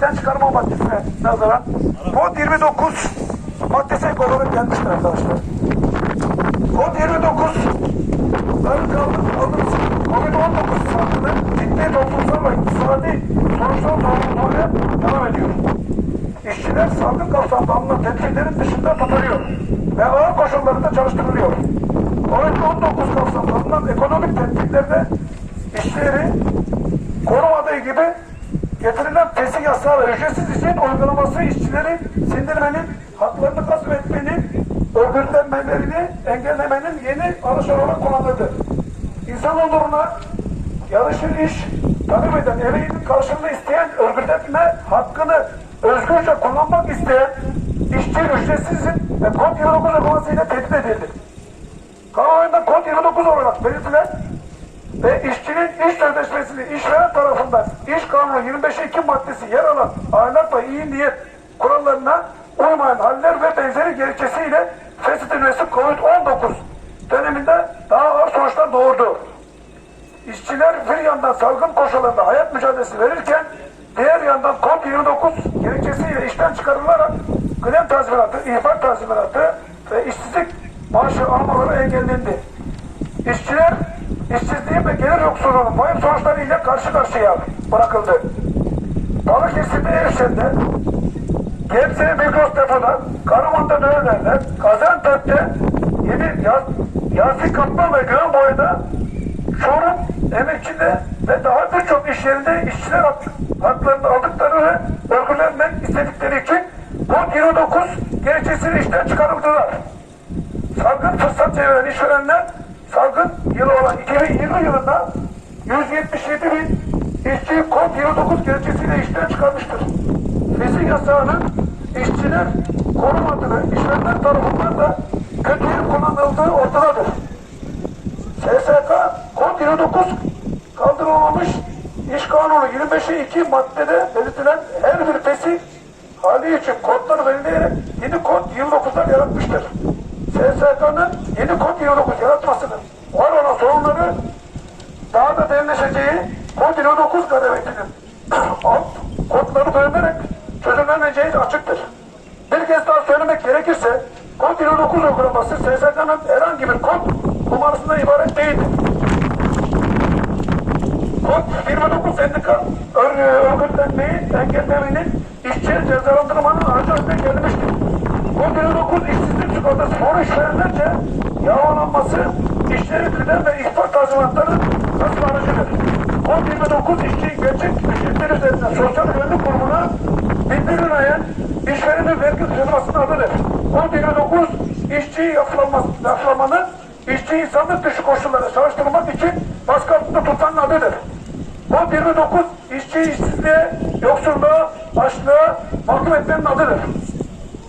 işten çıkarma maddesine nazaran kod 29 maddesi ek olarak gelmiştir arkadaşlar. Kod 29 Tarım kaldım aldığımız COVID-19 salgını ciddi toplumsal ve iktisadi sonuçlar doğrultusuyla devam ediyor. İşçiler salgın kapsamında alınan tedbirlerin dışında tutuluyor ve ağır koşullarında çalıştırılıyor. COVID-19 kapsamında alınan ekonomik tedbirlerde işçileri korumadığı gibi getirilen fesih yasağı ve ücretsiz izin uygulaması işçileri sindirmenin, haklarını gasp etmenin, örgütlenmelerini engellemenin yeni araç olarak kullanıldı. İnsan onuruna yarışır iş talep eden emeğinin karşılığını isteyen örgütlenme hakkını özgürce kullanmak isteyen işçi ücretsiz izin ve kod 29 uygulamasıyla tehdit edildi. Kamuoyunda kod 29 olarak belirtilen ve işçinin iş sözleşmesini işveren tarafından iş kanunu 25 Ekim maddesi yer alan ahlak ve iyi niyet kurallarına uymayan haller ve benzeri gerekçesiyle feshedilmesi COVID-19 döneminde daha ağır sonuçlar doğurdu. İşçiler bir yandan salgın koşullarında hayat mücadelesi verirken diğer yandan COVID-29 gerekçesiyle işten çıkarılarak kıdem tazminatı, ihbar tazminatı ve işsizlik maaşı almaları engellendi. İşçiler işsizliğin ve gelir yoksulluğunun vahim sonuçlarıyla karşı karşıya bırakıldı. Balıkesir'de Erişen'de, Gebze Migros Depo'da, Karaman'da Dönerler'de, Gaziantep'te, Yeni Yaz, Yasin Kaplan ve Göğenboya'da, Çorum, Emekçi'de ve daha birçok iş yerinde işçiler hak, haklarını aldıkları ve örgülenmek istedikleri için kod 29 gerekçesiyle işten çıkarıldılar. Salgın fırsat çeviren işverenler salgın yılı olan 2020 yılında 177 bin işçi kod 29 gerekçesiyle işten çıkarmıştır. Fesih yasağının işçiler korumadığı işverenler tarafından da kötüye kullanıldığı ortadadır. SSK kod 29 kaldırılmamış İş Kanunu 25'e 2 maddede belirtilen her bir fesih hali için kodları belirleyerek yeni kod 29'lar yaratmıştır. SSK'nın yeni kod 29 yaratmasının var olan sorunları daha da derinleşeceği kod 29 garabetinin alt kodları bölünerek çözümleneceği açıktır. Bir kez daha söylemek gerekirse kod 29 uygulaması SSK'nın herhangi bir kod numarasından ibaret değildir. Kod 29 sendika ör- örgütlenmeyi engellemenin işçiye cezalandırmanın aracı haline gelmiştir. Kod 29 işsizlik sigortası fonu işverenlerce yağmalanması, kıdem ve ihbar tazminatları nasıl aracıdır. Kod 29 işçinin gerçek ücretleri üzerinden sosyal güvenlik kurumuna bildirilmeyen işverenin vergi cezasının adıdır. Kod 29 işçiyi yapılanması, yapılamanın işçi insanlık dışı koşullarda çalıştırmak için baskı altında tutanın adıdır. Kod 29 işçi işsizliğe, yoksulluğa, açlığa mahkum etmenin adıdır.